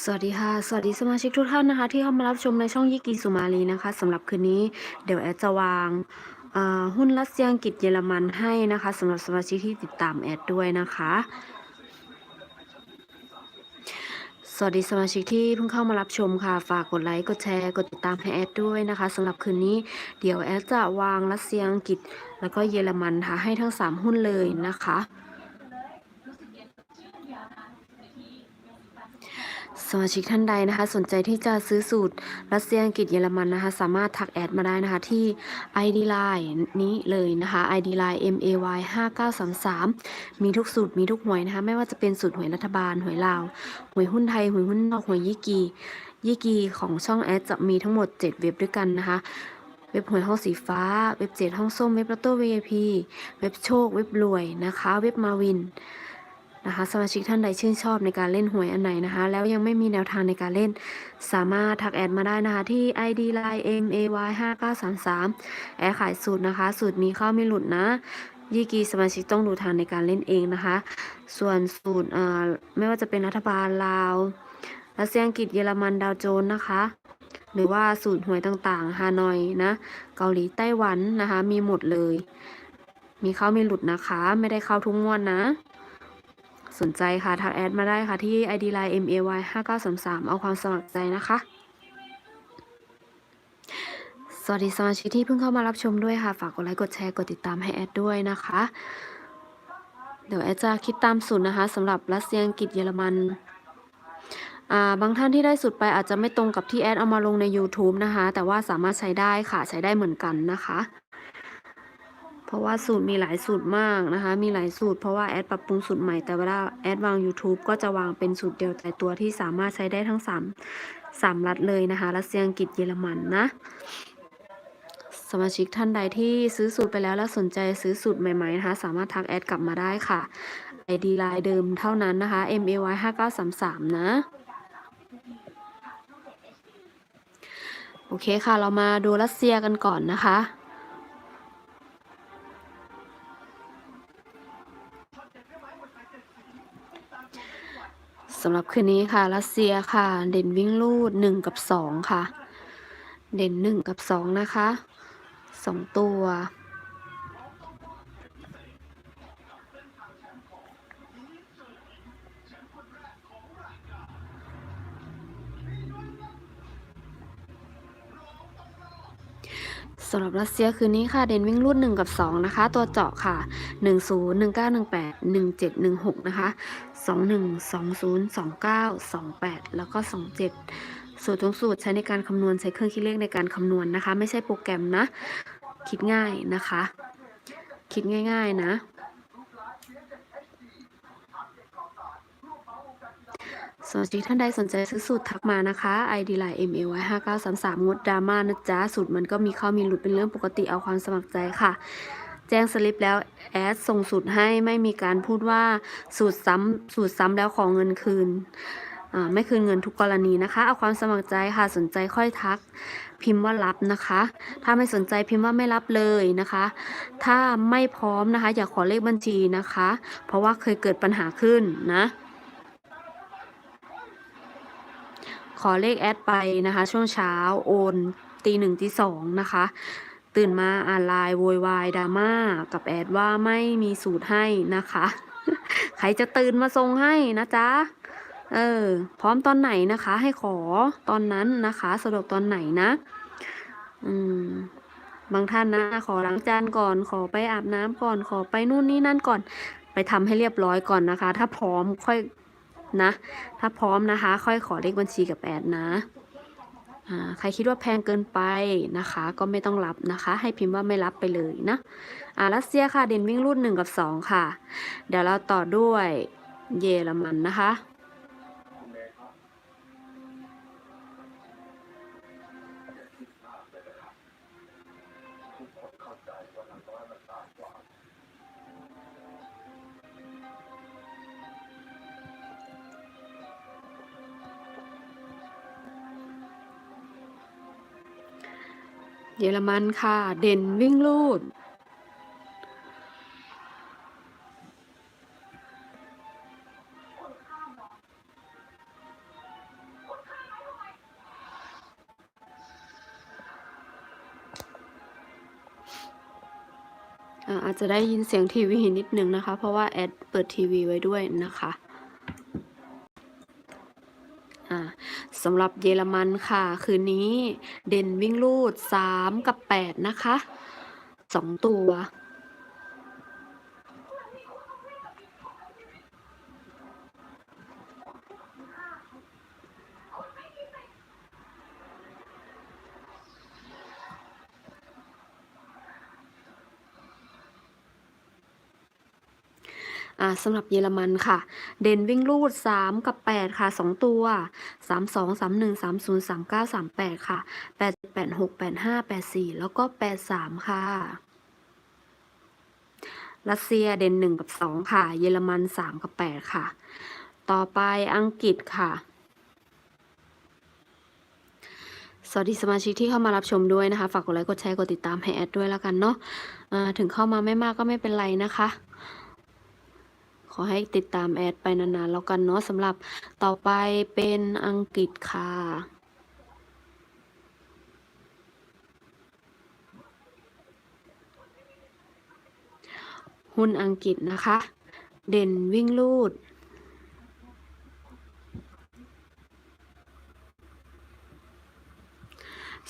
สวัสดีค่ะ สวัสดีสมาชิกทุกท่านนะคะ ที่เข้ามารับชมในช่องยิกิสุมาลีนะคะสำหรับคืนนี้เดี๋ยวแอดจะวางหุ้นรัสเซียอังกฤษเยอรมันให้นะคะสำหรับสมาชิกที่ติดตามแอดด้วยนะคะ สวัสดีสมาชิกที่เพิ่งเข้ามารับชมค่ะ ฝากกดไลค์กดแชร์กดติดตามให้แอดด้วยนะคะสำหรับคืนนี้เดี๋ยวแอดจะวางรัสเซียอังกฤษแล้วก็เยอรมันค่ะให้ทั้ง 3 หุ้นเลยนะคะ สมาชิกท่านใดนะคะ สนใจที่จะซื้อสูตรรัสเซียอังกฤษเยอรมันนะคะ สามารถทักแอดมาได้นะคะ ที่ ID Line นี้เลยนะคะ ID Line MAY 5933มีทุกสูตรมีทุกหวยนะคะ ไม่ว่าจะเป็นสูตรหวยรัฐบาลหวยลาวหวยหุ้นไทยหวยหุ้นนอกหวยยี่กียี่กีของช่องแอดจะมีทั้งหมด 7 เว็บด้วยกันนะคะเว็บหวยห้องสีฟ้า เว็บเจ็ดห้องส้ม เว็บลอตโต้ VIP เว็บโชค เว็บรวยนะคะ เว็บมาวิน นะคะสมาชิกท่านใดชื่นชอบในการเล่นหวยอันไหนนะคะ แล้วยังไม่มีแนวทางในการเล่น สามารถทักแอดมาได้นะคะที่ ID line MAY 5933 แอดขายสูตรนะคะ สูตรมีเข้าไม่หลุดนะยี่กีสมาชิกต้องดูทางในการเล่นเองนะคะ ส่วนสูตรไม่ว่าจะเป็นรัฐบาลลาวรัสเซียอังกฤษเยอรมันดาวโจนส์นะคะ หรือว่าสูตรหวยต่างๆฮานอยนะ เกาหลีไต้หวันนะคะ มีหมดเลย มีเข้าไม่หลุดนะคะ ไม่ได้เข้าทุกงวดนะ สนใจค่ะทักแอดมาได้ค่ะที่ ID line MAY 5933เอาความสมัครใจนะคะ สวัสดีสมาชิกที่เพิ่งเข้ามารับชมด้วยค่ะ ฝากกดไลค์กดแชร์กดติดตามให้แอดด้วยนะคะ เดี๋ยวแอดจะคิดตามสูตรนะคะสำหรับรัสเซียอังกฤษเยอรมันอ่าบางท่านที่ได้สูตรไปอาจจะไม่ตรงกับที่แอดเอามาลงใน YouTube นะคะ แต่ว่าสามารถใช้ได้ค่ะใช้ได้เหมือนกันนะคะ ราะว่าสูตรมีหลายสูตรมากนะคะ มีหลายสูตรเพราะว่าแอดปรับปรุงสูตรใหม่แต่เวลาแอดวาง YouTube ก็จะวางเป็นสูตรเดียวแต่ตัวที่สามารถใช้ได้ทั้ง3 3รัฐเลยนะคะรัสเซียอังกฤษเยอรมันนะ สมาชิกท่านใดที่ซื้อสูตรไปแล้วแล้วสนใจซื้อสูตรใหม่ๆนะคะสามารถทักแอดกลับมาได้ค่ะ ID ไลน์เดิมเท่านั้นนะคะ MAY 5933นะโอเคค่ะ เรามาดูรัสเซียกันก่อนนะคะ สำหรับคืนนี้ค่ะ รัสเซียค่ะ เด่นวิ่งลูดหนึ่งกับสองค่ะ เด่นหนึ่งกับสองนะคะสองตัว สำหรับรัสเซียคืนนี้ค่ะเดนวิ่งรุ่น 1 กับ 2 นะคะ ตัวเจาะค่ะ 10 1918 1716 นะคะ 21 20 29 28 แล้วก็ 27 สูตรตรงสูตรใช้ในการคำนวณใช้เครื่องคิดเลขในการคำนวณนะคะ ไม่ใช่โปรแกรมนะ คิดง่ายนะคะ คิดง่าย ๆ นะ สมาชิกท่านใดสนใจซื้อสูตรทักมานะคะ ID line MAY 5933งดดราม่านะจ๊ะ สูตรมันก็มีเข้ามีหลุดเป็นเรื่องปกติเอาความสมัครใจค่ะ แจ้งสลิปแล้วแอดส่งสูตรให้ไม่มีการพูดว่าสูตรซ้ำสูตรซ้ำแล้วขอเงินคืนไม่คืนเงินทุกกรณีนะคะ เอาความสมัครใจค่ะ สนใจค่อยทัก พิมพ์ว่ารับนะคะ ถ้าไม่สนใจพิมพ์ว่าไม่รับเลยนะคะ ถ้าไม่พร้อมนะคะ อย่าขอเลขบัญชีนะคะ เพราะว่าเคยเกิดปัญหาขึ้นนะ ขอเลขแอดไปนะคะ ช่วงเช้าโอนตีหนึ่งตีสองนะคะ ตื่นมาอ่านไลน์โวยวายดราม่ากับแอดว่าไม่มีสูตรให้นะคะ ใครจะตื่นมาส่งให้นะจ๊ะเออ พร้อมตอนไหนนะคะ ให้ขอตอนนั้นนะคะสะดวกตอนไหนนะ อืมบางท่านนะขอล้างจานก่อน ขอไปอาบน้ำก่อน ขอไปนู่นนี่นั่นก่อน ไปทำให้เรียบร้อยก่อนนะคะ ถ้าพร้อมค่อย นะ ถ้าพร้อมนะคะ ค่อยขอเลขบัญชีกับแอดนะใครคิดว่าแพงเกินไปนะคะ ก็ไม่ต้องรับนะคะ ให้พิมพ์ว่าไม่รับไปเลยนะอ่ารัสเซียค่ะเด่นวิ่งรุ่นหนึ่งกับสองค่ะ เดี๋ยวเราต่อด้วยเยอรมันนะคะ เยอรมันค่ะ เด่นวิ่งลูด อาจจะได้ยินเสียงทีวีนิดนึงนะคะ เพราะว่าแอดเปิดทีวีไว้ด้วยนะคะ สำหรับเยอรมันค่ะ คืนนี้เด่นวิ่งลูด 3 กับ 8 นะคะ 2 ตัว อ่าสำหรับเยอรมันค่ะ เด่นวิ่งลูด 3 กับ 8 ค่ะ 2 ตัว 3 2 3 1 3 0 3 9 3 8 ค่ะ 8 8 6 8 5 8 4 แล้วก็ 8 3 ค่ะรัสเซียเด่น 1 กับ 2 ค่ะ เยอรมัน 3 กับ 8 ค่ะ ต่อไปอังกฤษค่ะ สวัสดีสมาชิกที่เข้ามารับชมด้วยนะคะ ฝากกดไลค์ กดแชร์ กดติดตามให้แอดด้วยแล้วกันเนาะอ่าถึงเข้ามาไม่มากก็ไม่เป็นไรนะคะ ขอให้ติดตามแอดไปนานๆแล้วกันเนาะสำหรับต่อไปเป็นอังกฤษค่ะ หุ้นอังกฤษนะคะ เด่นวิ่งลูด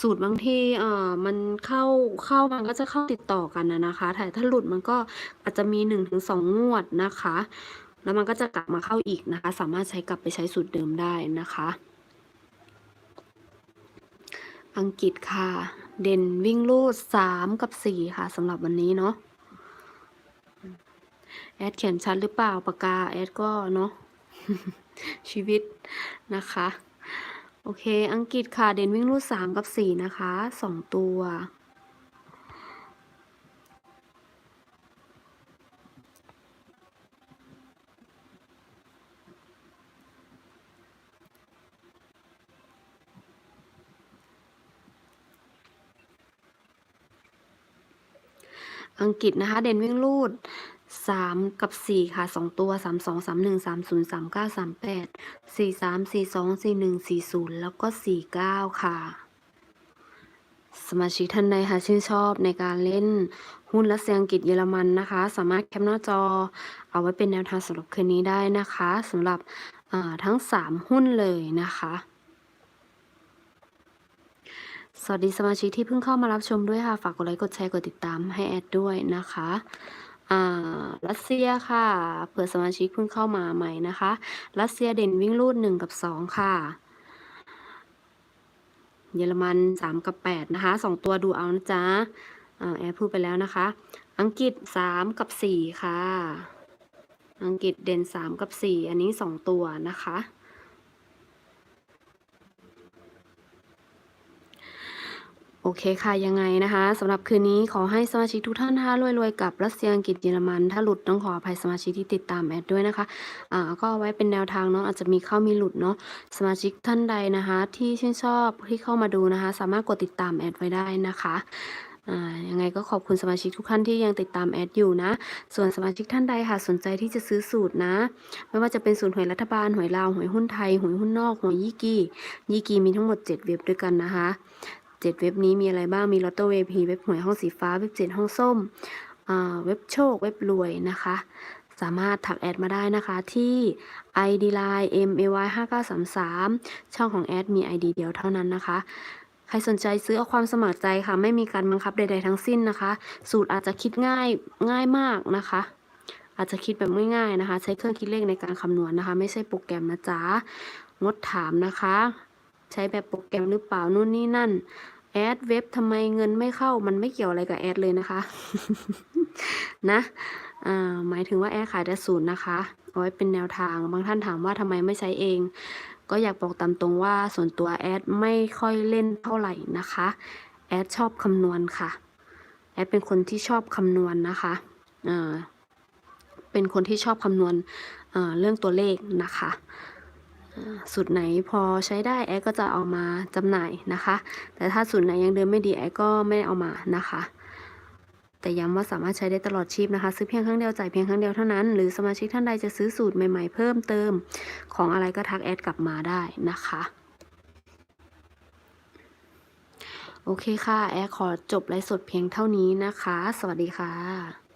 สูตรบางทีเอ่อมันเข้าเข้ามันก็จะเข้าติดต่อกันนะนะคะแต่ถ้าหลุดมันก็อาจจะมีหนึ่งถึงสองงวดนะคะ แล้วมันก็จะกลับมาเข้าอีกนะคะ สามารถใช้กลับไปใช้สูตรเดิมได้นะคะ อังกฤษค่ะ เด่นวิ่งลูดสามกับสี่ค่ะสำหรับวันนี้เนาะแอดเขียนชัดหรือเปล่าปากกาแอดก็เนาะชีวิตนะคะ โอเค อังกฤษค่ะ เด่นวิ่งรูดสามกับสี่นะคะสองตัว อังกฤษนะคะ เด่นวิ่งลูด สามกับสี่ค่ะสองตัวสามสองสามหนึ่งสามศูนย์สามเก้าสามแปดสี่สามสี่สองสี่หนึ่งสี่ศูนย์แล้วก็สี่เก้าค่ะ สมาชิกท่านใดค่ะชื่นชอบในการเล่นหุ้นรัสเซียอังกฤษเยอรมันนะคะ สามารถแคปหน้าจอ เอาไว้เป็นแนวทางสำหรับคืนนี้ได้นะคะสำหรับทั้งสามหุ้นเลยนะคะสวัสดีสมาชิกที่เพิ่งเข้ามารับชมด้วยค่ะ ฝากกดไลค์ กดแชร์ กดติดตามให้แอดด้วยนะคะ อ่า รัสเซียค่ะ เผื่อสมาชิกเพิ่งเข้ามาใหม่นะคะ รัสเซียเด่นวิ่งลูดหนึ่งกับสองค่ะ เยอรมันสามกับแปดนะคะสองตัวดูเอานะจ๊ะอ่าแอดพูดไปแล้วนะคะ อังกฤษสามกับสี่ค่ะ อังกฤษเด่นสามกับสี่อันนี้สองตัวนะคะ อเคค่ะ ยังไงนะคะสำหรับคืนนี้ขอให้สมาชิกทุกท่านท่ารวยๆกับรัสเซียอังกฤษเยอรมัน ถ้าหลุดต้องขออภัยสมาชิกที่ติดตามแอดด้วยนะคะอ่าก็ไว้เป็นแนวทางเนาะอาจจะมีเข้ามีหลุดเนาะสมาชิกท่านใดนะคะ ที่ชื่นชอบที่เข้ามาดูนะคะ สามารถกดติดตามแอดไว้ได้นะคะอ่ายังไงก็ขอบคุณสมาชิกทุกท่านที่ยังติดตามแอดอยู่นะ ส่วนสมาชิกท่านใดค่ะสนใจที่จะซื้อสูตรนะ ไม่ว่าจะเป็นสูตรหวยรัฐบาลหวยลาวหวยหุ้นไทยหวยหุ้นนอกหวยยี่กียี่กีมีทั้งหมด 7 เว็บด้วยกันนะคะ เจ็ดเว็บนี้มีอะไรบ้างมีลอตโต้เวพีเว็บหวยห้องสีฟ้า เว็บเจ็ดห้องส้มเว็บโชค เว็บรวยนะคะ สามารถถักแอดมาได้นะคะที่ ID Line MAY 5933ช่องของแอดมี ID เดียวเท่านั้นนะคะ ใครสนใจซื้อเอาความสมัครใจค่ะ ไม่มีการบังคับใด ๆ ทั้งสิ้นนะคะ สูตรอาจจะคิดง่ายง่ายมากนะคะอาจจะคิดแบบง่ายๆนะคะ ใช้เครื่องคิดเลขในการคำนวณนะคะ ไม่ใช่โปรแกรมนะจ๊ะงดถามนะคะ ใช้แบบโปรแกรมหรือเปล่านู่นนี่นั่น แอดเว็บทำไมเงินไม่เข้า มันไม่เกี่ยวอะไรกับแอดเลยนะคะ นะอ่าหมายถึงว่าแอดขายแต่ศูนย์นะคะ เอาไว้เป็นแนวทาง บางท่านถามว่าทำไมไม่ใช้เอง ก็อยากบอกตามตรงว่าส่วนตัวแอดไม่ค่อยเล่นเท่าไหร่นะคะ แอดชอบคำนวณค่ะ แอดเป็นคนที่ชอบคำนวณนะคะอ่าเป็นคนที่ชอบคำนวณเรื่องตัวเลขนะคะ สูตรไหนพอใช้ได้แอดก็จะเอามาจำหน่ายนะคะ แต่ถ้าสูตรไหนยังเดินไม่ดีแอดก็ไม่เอามานะคะ แต่ย้ำว่าสามารถใช้ได้ตลอดชีพนะคะ ซื้อเพียงครั้งเดียวจ่ายเพียงครั้งเดียวเท่านั้น หรือสมาชิกท่านใดจะซื้อสูตรใหม่ๆเพิ่มเติม ของอะไรก็ทักแอดกลับมาได้นะคะโอเคค่ะ แอดขอจบไลฟ์สดเพียงเท่านี้นะคะ สวัสดีค่ะ